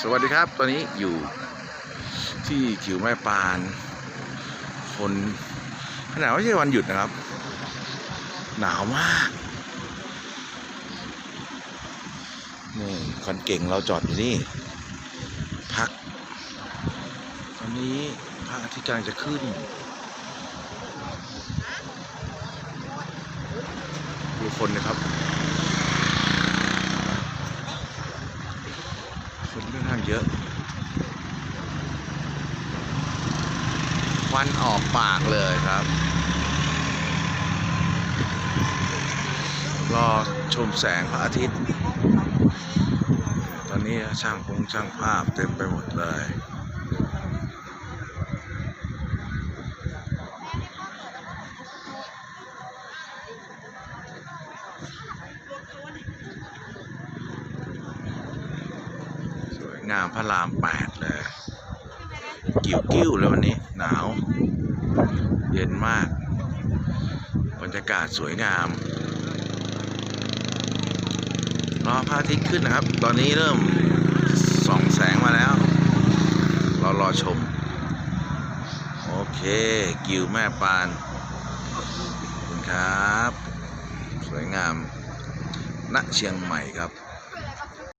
สวัสดีครับตอนนี้อยู่ที่ขิวแม่ปานคนขนาดไม่ใช่วันหยุดนะครับ หนาวมากนี่คนเก่งเราจอดอยู่นี่ พัก ตอนนี้พระอาทิตย์กำลังจะขึ้นดูคนนะครับ นค่อนข้างเยอะควันออกปากเลยครับ รอชมแสงพระอาทิตย์ ตอนนี้ช่างพงช่างภาพเต็มไปหมดเลย งามพระรามแปดเลย กิ้วกิ้วเลยวันนี้ หนาว เย็นมาก บรรยากาศสวยงามรอพระอาทิตย์ขึ้นนะครับ ตอนนี้เริ่มส่องแสงมาแล้ว เรารอชม โอเค กิวแม่ปานคุณครับ สวยงามณเชียงใหม่ครับ